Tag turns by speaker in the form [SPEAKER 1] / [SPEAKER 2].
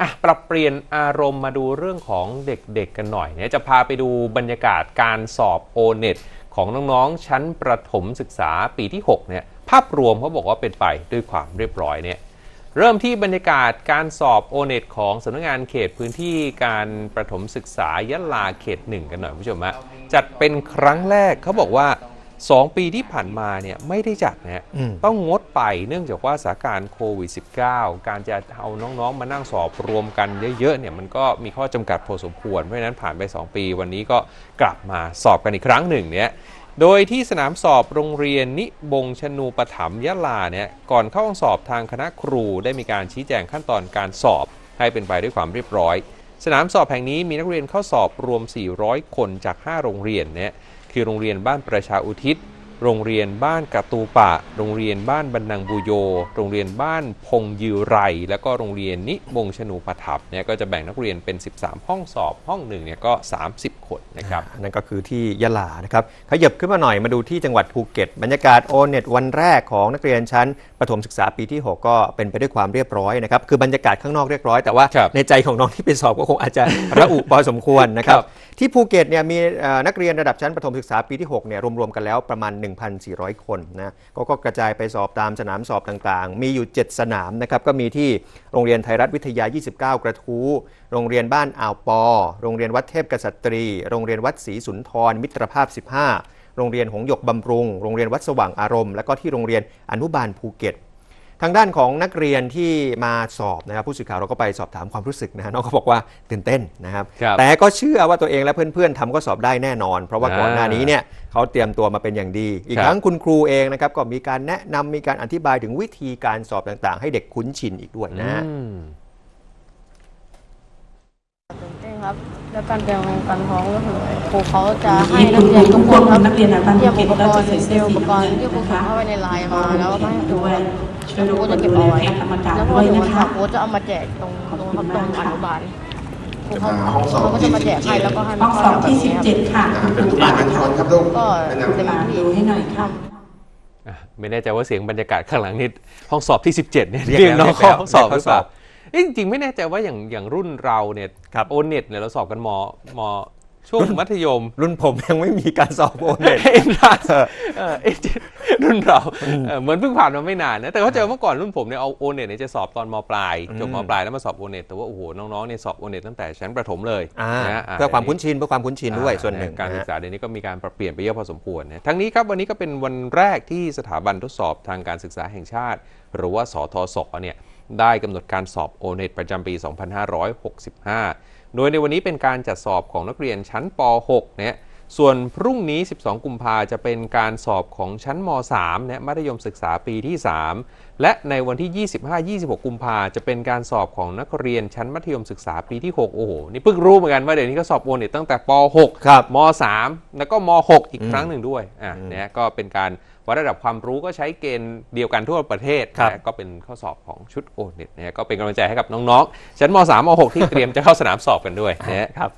[SPEAKER 1] อะปรับเปลี่ยนอารมณ์มาดูเรื่องของเด็กๆกันหน่อยเนี่ยจะพาไปดูบรรยากาศการสอบ o n e t ของน้องๆ ชั้นประถมศึกษาปีที่ 6 เนี่ย ภาพรวมเขาบอกว่าเป็นไปด้วยความเรียบร้อยเนี่ย เริ่มที่บรรยากาศการสอบ o n e t ของสำนักงานเขตพื้นที่การประถมศึกษายะลาเขตหนึ่งกันหน่อยคุณผู้ชมฮะจัดเป็นครั้งแรกเขาบอกว่า 2ปีที่ผ่านมาเนี่ยไม่ได้จัดนะฮะ
[SPEAKER 2] อืม
[SPEAKER 1] ต้องงดไปเนื่องจากว่าสถานการณ์โควิด -19 การจะเอาน้องๆ มานั่งสอบรวมกันเยอะๆเนี่ยมันก็มีข้อจำกัดพอสมควร เพราะฉะนั้นผ่านไป 2 ปีวันนี้ก็กลับมาสอบกันอีกครั้งหนึ่งเนี่ยโดยที่สนามสอบโรงเรียนนิบงชนูปถัมภ์ยะลาเนี่ยก่อนเข้าห้องสอบทางคณะครูได้มีการชี้แจงขั้นตอนการสอบให้เป็นไปด้วยความเรียบร้อย สนามสอบแห่งนี้มีนักเรียนเข้าสอบรวม 400 คนจาก 5 โรงเรียนเนี่ย คือโรงเรียนบ้านประชาอุทิศ โรงเรียนบ้านกะตูปะ โรงเรียนบ้านบรรนังบูโย โรงเรียนบ้านพงยือไร แล้วก็โรงเรียนนิบงชนูปถัมภ์เนี่ยก็จะแบ่งนักเรียนเป็น 13 ห้องสอบห้องหนึ่งเนี่ยก็ 30 คนนะครับ
[SPEAKER 2] นั่นก็คือที่ยะลานะครับขยับขึ้นมาหน่อยมาดูที่จังหวัดภูเก็ต บรรยากาศโอเน็ตวันแรกของนักเรียนชั้นประถมศึกษาปีที่ 6 ก็เป็นไปด้วยความเรียบร้อยนะครับคือบรรยากาศข้างนอกเรียบร้อยแต่ว่า
[SPEAKER 1] ครับ
[SPEAKER 2] ในใจของน้องที่ไปสอบก็คงอาจจะระอุพอสมควรนะครับ
[SPEAKER 1] ครับ
[SPEAKER 2] ที่ภูเก็ตเนี่ยมีเอ่อนักเรียนระดับชั้นประถมศึกษาปีที่6เนี่ยรวมๆกันแล้วประมาณ1,400 คนนะก็ก็กระจายไปสอบตามสนามสอบต่างๆ มีอยู่ 7 สนามนะครับ ก็มีที่โรงเรียนไทยรัฐวิทยา 29 กระทู้ โรงเรียนบ้านอ่าวปอ โรงเรียนวัดเทพกษัตรี โรงเรียนวัดศรีสุนทร มิตรภาพ 15 โรงเรียนหงหยกบำรุง โรงเรียนวัดสว่างอารมณ์ และก็ที่โรงเรียนอนุบาลภูเก็ต ทางด้านของนักเรียนที่มาสอบนะครับผู้สื่อข่าวเราก็ไปสอบถามความรู้สึกนะฮะน้องเขาบอกว่าตื่นเต้นนะครับ
[SPEAKER 1] ครับ
[SPEAKER 2] แต่ก็เชื่อว่าตัวเองและเพื่อนๆทำก็สอบได้แน่นอน เพราะว่า
[SPEAKER 1] อ่า
[SPEAKER 2] ก่อนหน้านี้เนี่ยเขาเตรียมตัวมาเป็นอย่างดี อีก
[SPEAKER 1] ครับ
[SPEAKER 2] ทั้งคุณครูเองนะครับก็มีการแนะนำมีการอธิบายถึงวิธีการสอบต่างๆ ให้เด็กคุ้นชินอีกด้วยนะฮะ
[SPEAKER 1] อืม
[SPEAKER 3] ตื่นเต้น ครับ แล้วการเตรียมการพร้อมก็คือครูเขาจะให้
[SPEAKER 4] ให้
[SPEAKER 3] นั
[SPEAKER 4] คุ
[SPEAKER 3] ก
[SPEAKER 4] ณ
[SPEAKER 3] เรียน
[SPEAKER 4] ทุ
[SPEAKER 3] ทุ
[SPEAKER 4] ก
[SPEAKER 3] ก
[SPEAKER 4] ค
[SPEAKER 3] คนนครับ
[SPEAKER 4] นักเรียนอนุบาล
[SPEAKER 3] เตรียม
[SPEAKER 4] ภู
[SPEAKER 3] อุ
[SPEAKER 4] เก็
[SPEAKER 3] ป
[SPEAKER 4] ต
[SPEAKER 3] ก
[SPEAKER 4] เรา
[SPEAKER 3] ร
[SPEAKER 4] จะ
[SPEAKER 3] ณ์
[SPEAKER 4] ใส่
[SPEAKER 3] เต
[SPEAKER 4] เสื้
[SPEAKER 3] รี
[SPEAKER 4] อย
[SPEAKER 3] ม
[SPEAKER 4] สี
[SPEAKER 3] อุปก
[SPEAKER 4] น้ำ
[SPEAKER 3] ร
[SPEAKER 4] เงิ
[SPEAKER 3] ณ์
[SPEAKER 4] น
[SPEAKER 3] ที่ครู
[SPEAKER 4] นะ
[SPEAKER 3] ส่ง
[SPEAKER 4] คะ
[SPEAKER 3] เข้าไปในไลน์มาแล้วก็ให้ดู
[SPEAKER 4] ด้วย
[SPEAKER 3] ครูก็จะเก็บ
[SPEAKER 4] ดู
[SPEAKER 3] เอาไว้
[SPEAKER 4] แลกรรมการ
[SPEAKER 3] แล้วพ
[SPEAKER 4] ด้
[SPEAKER 3] อ
[SPEAKER 4] วย
[SPEAKER 3] ถึง
[SPEAKER 4] นะ
[SPEAKER 3] วัน
[SPEAKER 4] คะ
[SPEAKER 3] สอบโค้ชจะเอามาแจกตรงตรงครับตรงอนุบาลครูเขา
[SPEAKER 5] ห้องสอบ
[SPEAKER 3] เขาก็จะมาแจกให้แล้วก็ให้
[SPEAKER 4] ห้องสอบที่17ค่ะ
[SPEAKER 5] เป็นผู้อ่านเป็นคนครับลูก
[SPEAKER 3] ก็
[SPEAKER 5] แนะนำ
[SPEAKER 3] เต็มที่
[SPEAKER 4] ดูให้หน่อยค่ะ
[SPEAKER 1] อะไม่แน่ใจว่าเสียงบรรยากาศข้างหลังนี่ห้องสอบที่ 17เนี่ย
[SPEAKER 2] เรียก
[SPEAKER 1] เรียกน้อง
[SPEAKER 2] แล้ว
[SPEAKER 1] เข้าห้องสอบห
[SPEAKER 2] เรี
[SPEAKER 1] รื
[SPEAKER 2] ย
[SPEAKER 1] อกเป
[SPEAKER 2] เข้าสอ
[SPEAKER 1] ล่า
[SPEAKER 2] บ
[SPEAKER 1] เอ้ย จริงๆ ไม่แน่ใจว่าอย่างอย่างรุ่นเราเนี่ย
[SPEAKER 2] ครับ
[SPEAKER 1] โอเน็ตเนี่ยเราสอบกันมมช่วงมัธยม
[SPEAKER 2] รุ่นผมยังไม่มีการสอบโอเน็ต
[SPEAKER 1] เอ็นรัสเออเอ็นรุ่นเราเออเหมือนเพิ่งผ่านมาไม่นานนะแต่เขาเจอเมื่อก่อนรุ่นผมเนี่ยเอาโอเน็ตเนี่ยจะสอบตอนมปลายจบมปลายแล้วมาสอบโอเน็ตแต่ว่าโอ้โหน้องๆเนี่ยสอบโอเน็ตตั้งแต่ชั้นประถมเลย
[SPEAKER 2] อ่า
[SPEAKER 1] นะะ
[SPEAKER 2] เพื่อความคุ้นชินเพื่อความคุ้นชินด้วย
[SPEAKER 1] อ่า
[SPEAKER 2] ส่วนหนึ่ง
[SPEAKER 1] การศึ
[SPEAKER 2] นะ
[SPEAKER 1] ก
[SPEAKER 2] ฮะ
[SPEAKER 1] ษาเดี๋ยวนี้ก็มีการปรับเปลี่ยนไปเยอะพอสมควรนะทั้งนี้ครับวันนี้ก็เป็นวันแรกที่สถาบันทดสอบทางการศึกษาแห่งชาติ หรือว่าสทศเนี่ย ได้กำหนดการสอบโอเน็ตประจำปี 2565 โดยในวันนี้เป็นการจัดสอบของนักเรียนชั้นป .6 เนี่ย ส่วนพรุ่งนี้ 12 กุมภาจะเป็นการสอบของชั้นม .3 เนี่ยมัธยมศึกษาปีที่ 3 และในวันที่ 25-26 กุมภาจะเป็นการสอบของนักเรียนชั้นมัธยมศึกษาปีที่ 6 โอ้โห นี่เพิ่งรู้เหมือนกันว่าเดี๋ยวนี้ก็สอบโอเน็ตตั้งแต่ป .6
[SPEAKER 2] ครับ
[SPEAKER 1] ม .3 แล้วก็ม .6 อีกครั้งหนึ่งด้วย อะเนี่ยก็เป็นการวัดระดับความรู้ก็ใช้เกณฑ์เดียวกันทั่วประเทศ
[SPEAKER 2] ครับ
[SPEAKER 1] นะก็เป็นข้อสอบของชุดโอเน็ตนะก็เป็นกำลังใจให้กับน้องๆ ชั้นม .3 ม .6 ที่เตรียมจะเข้าสนามสอบกันด้วยนะ
[SPEAKER 2] ครับ